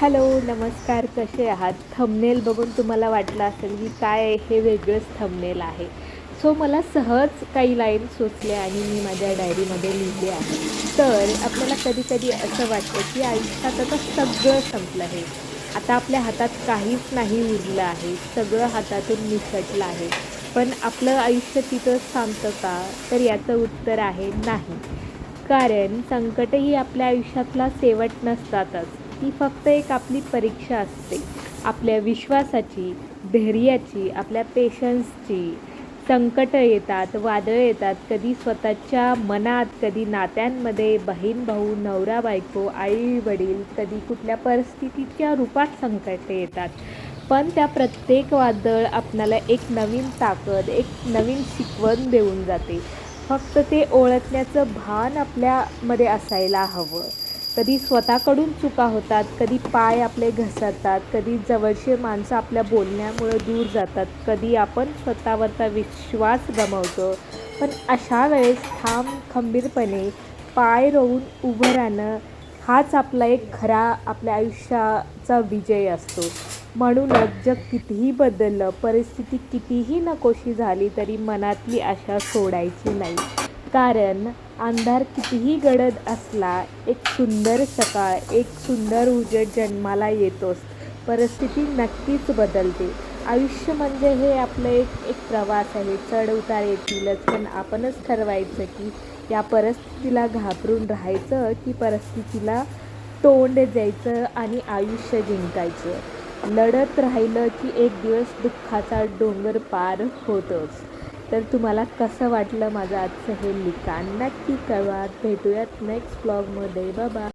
Hello नमस्कार कसे आहात? थंबनेल बघून तुम्हाला वाटलं असेल की काय आहे, हे वेगळंच थंबनेल आहे. सो मला सहज काही लाईन सुचल्या आणि मी माझ्या डायरीमध्ये लिहिले आहे. तर आपल्याला कधी कधी असं वाटतं की आयुष्यात आता सगळं संपलं आहे. आता आपल्या हातात काहीच नाही उरलं आहे. सगळं हातातून निसटलं आहे. पण आपलं आयुष्य तिथं थांबतं का? तर याचं उत्तर आहे नाही. कारण संकटही आपल्या आयुष्यातला शेवट नसतातच. ती फक्त एक आपली परीक्षा असते. आपल्या विश्वासाची धैर्याची आपल्या पेशन्सची संकटं येतात वादळं येतात कधी स्वतःच्या मनात कधी नात्यांमध्ये बहीण भाऊ नवरा बायको आई वडील कधी कुठल्या परिस्थितीच्या रूपात संकटं येतात. पण त्या प्रत्येक वादळ आपणाला एक नवीन ताकद एक नवीन शिकवण देऊन जाते. फक्त ते ओळखण्याचं भान आपल्यामध्ये असायला हवं. कधी स्वतःकडून चुका होतात कधी पाय आपले घसरतात कधी जवळचे माणसं आपल्या बोलण्यामुळं दूर जातात कधी आपण स्वतःवरचा विश्वास गमावतो. पण अशा वेळेस ठाम खंबीरपणे पाय रोवून उभं राहणं हाच आपला एक खरा आपल्या आयुष्याचा विजय असतो. म्हणूनच जग कितीही बदललं परिस्थिती कितीही नकोशी झाली तरी मनातली आशा सोडायची नाही. कारण अंधार कितीही गडद असला एक सुंदर सकाळ एक सुंदर उजेड जन्माला येतोच. परिस्थिती नक्कीच बदलते. आयुष्य म्हणजे हे आपलं एक एक प्रवास आहे. चढ उतार येतीलच पण आपणच ठरवायचं की या परिस्थितीला घाबरून राहायचं की परिस्थितीला तोंड द्यायचं आणि आयुष्य जिंकायचं. लढत राहिलं की एक दिवस दुःखाचा डोंगर पार होतोच. तर तुम्हाला कसं वाटलं माझं आजचं हे लिखाण? नक्की कळवा. भेटूयात नेक्स्ट ब्लॉगमध्ये बाबा